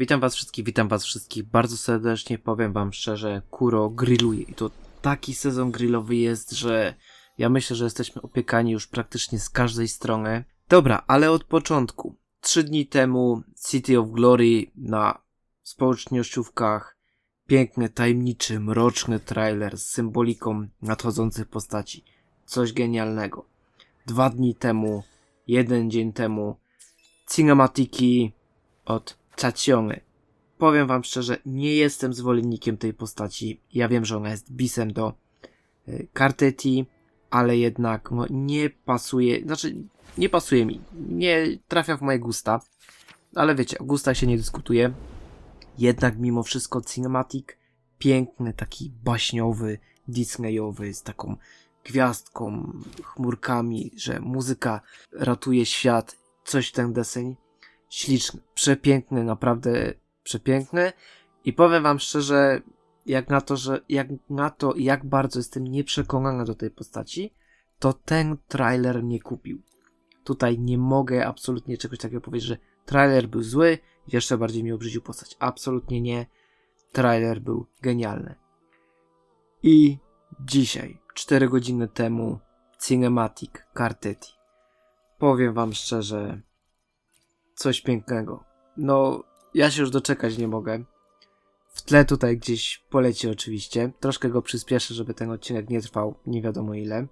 Witam was wszystkich, witam was wszystkich bardzo serdecznie. Powiem wam szczerze, Kuro grilluje i to taki sezon grillowy jest, że ja myślę, że jesteśmy opiekani już praktycznie z każdej strony. Dobra, ale od początku. Trzy dni temu City of Glory na społecznościówkach piękny, tajemniczy, mroczny trailer z symboliką nadchodzących postaci. Coś genialnego. Dwa dni temu, jeden dzień temu cinematiki od Chaciony. Powiem wam szczerze, nie jestem zwolennikiem tej postaci. Ja wiem, że ona jest bisem do y, Karteti, ale jednak no, nie pasuje, znaczy nie pasuje mi, nie trafia w moje gusta. Ale wiecie, o gustach się nie dyskutuje. Jednak mimo wszystko Cinematic piękny, taki baśniowy, Disneyowy, z taką gwiazdką, chmurkami, że muzyka ratuje świat, coś ten deseń. Śliczny, przepiękny, naprawdę przepiękny. I powiem wam szczerze, jak na to, że jak na to, jak bardzo jestem nieprzekonany do tej postaci, to ten trailer mnie kupił. Tutaj nie mogę absolutnie czegoś takiego powiedzieć, że trailer był zły, jeszcze bardziej mi obrzydził postać. Absolutnie nie. Trailer był genialny. I dzisiaj, 4 godziny temu, Cinematic Cartetti. Powiem wam szczerze, coś pięknego. No, ja się już doczekać nie mogę. W tle tutaj gdzieś poleci oczywiście. Troszkę go przyspieszę, żeby ten odcinek nie trwał nie wiadomo ile.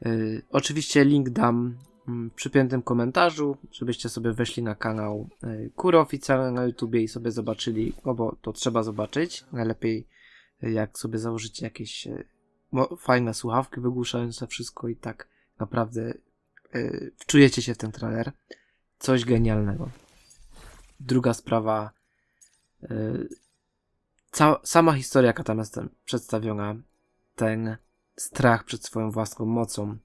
Yy, oczywiście link dam mm, w przypiętym komentarzu, żebyście sobie weszli na kanał yy, Kury oficjalny na YouTubie i sobie zobaczyli, no bo to trzeba zobaczyć. Najlepiej yy, jak sobie założycie jakieś mo- fajne słuchawki wygłuszające wszystko i tak naprawdę wczujecie się w ten trailer. Coś genialnego. Druga sprawa. Yy, ca- sama historia, jaka tam jest przedstawiona, ten strach przed swoją własną mocą,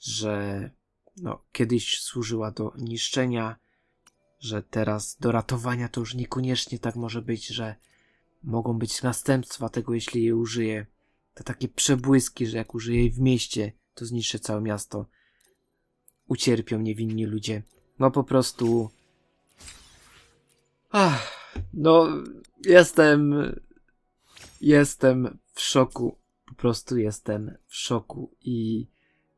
że no, kiedyś służyła do niszczenia, że teraz do ratowania to już niekoniecznie tak może być, że mogą być następstwa tego, jeśli je użyje. Te takie przebłyski, że jak użyje jej w mieście, to zniszczy całe miasto. Ucierpią niewinni ludzie. No po prostu. Ach, no, jestem. Jestem w szoku. Po prostu jestem w szoku i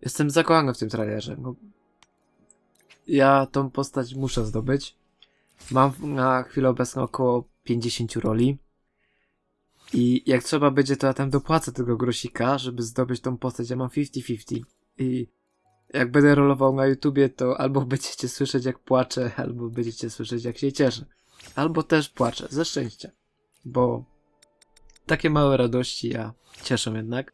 jestem zakochany w tym trailerze. No, ja tą postać muszę zdobyć. Mam na chwilę obecną około 50 roli. I jak trzeba będzie, to ja tam dopłacę tego grosika, żeby zdobyć tą postać. Ja mam 50-50. I jak będę rolował na YouTubie, to albo będziecie słyszeć jak płaczę, albo będziecie słyszeć jak się cieszę. Albo też płaczę, ze szczęścia. Bo takie małe radości ja cieszą jednak.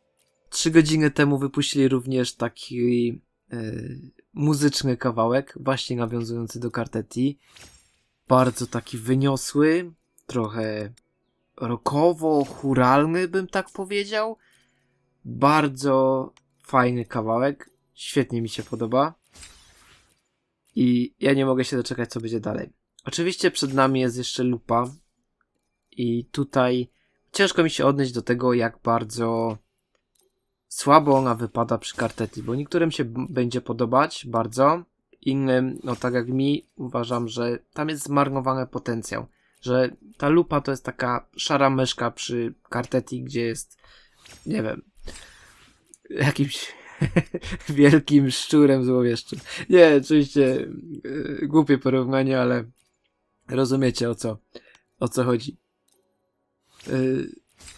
Trzy godziny temu wypuścili również taki yy, muzyczny kawałek, właśnie nawiązujący do Karteti. Bardzo taki wyniosły, trochę rockowo, churalny bym tak powiedział. Bardzo fajny kawałek. Świetnie mi się podoba. I ja nie mogę się doczekać, co będzie dalej. Oczywiście przed nami jest jeszcze lupa. I tutaj ciężko mi się odnieść do tego, jak bardzo słabo ona wypada przy karteti, bo niektórym się będzie podobać bardzo, innym, no tak jak mi, uważam, że tam jest zmarnowany potencjał. Że ta lupa to jest taka szara myszka przy karteti, gdzie jest, nie wiem, jakimś wielkim szczurem złowieszczym. Nie, oczywiście yy, głupie porównanie, ale rozumiecie o co, o co chodzi. Yy,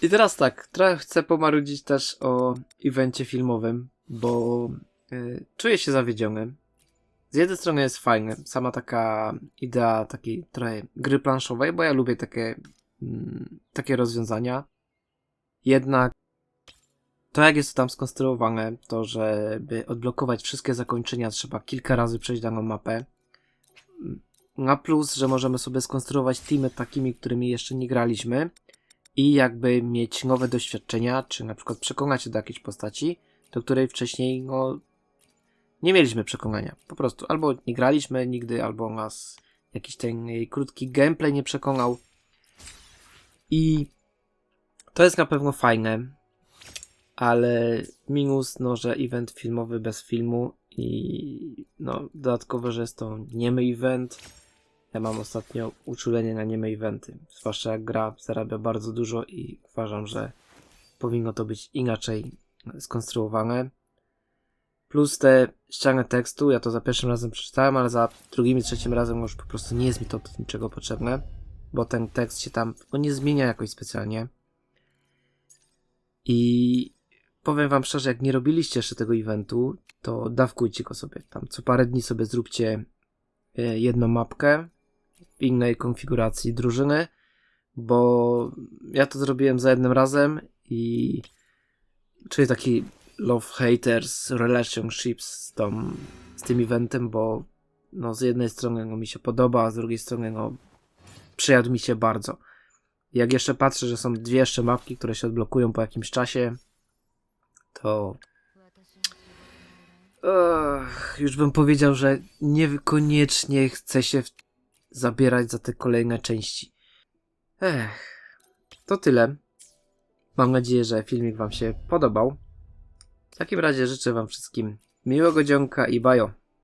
I teraz tak, trochę chcę pomarudzić też o evencie filmowym, bo yy, czuję się zawiedziony. Z jednej strony jest fajny, sama taka idea takiej trochę gry planszowej, bo ja lubię takie, mm, takie rozwiązania. Jednak to jak jest to tam skonstruowane, to żeby odblokować wszystkie zakończenia trzeba kilka razy przejść daną mapę. Na plus, że możemy sobie skonstruować teamy takimi, którymi jeszcze nie graliśmy i jakby mieć nowe doświadczenia, czy na przykład przekonać się do jakiejś postaci, do której wcześniej no, nie mieliśmy przekonania. Po prostu albo nie graliśmy nigdy, albo nas jakiś ten jej krótki gameplay nie przekonał. I to jest na pewno fajne, ale minus, no, że event filmowy bez filmu i no, dodatkowo, że jest to niemy event Ja mam ostatnio uczulenie na nieme eventy. Zwłaszcza jak gra zarabia bardzo dużo i uważam, że powinno to być inaczej skonstruowane. Plus te ściany tekstu, ja to za pierwszym razem przeczytałem, ale za drugim i trzecim razem już po prostu nie jest mi to do niczego potrzebne, bo ten tekst się tam no, nie zmienia jakoś specjalnie. I powiem wam szczerze, jak nie robiliście jeszcze tego eventu, to dawkujcie go sobie. Tam co parę dni sobie zróbcie e, jedną mapkę w innej konfiguracji drużyny, bo ja to zrobiłem za jednym razem i czyli taki love-haters relationships z, tą, z tym eventem, bo no, z jednej strony no, mi się podoba, a z drugiej strony no, przyjadł mi się bardzo. Jak jeszcze patrzę, że są dwie jeszcze mapki, które się odblokują po jakimś czasie, to już bym powiedział, że niekoniecznie chce się w- zabierać za te kolejne części. Ech, to tyle. Mam nadzieję, że filmik Wam się podobał. W takim razie życzę Wam wszystkim miłego dzionka i bajo.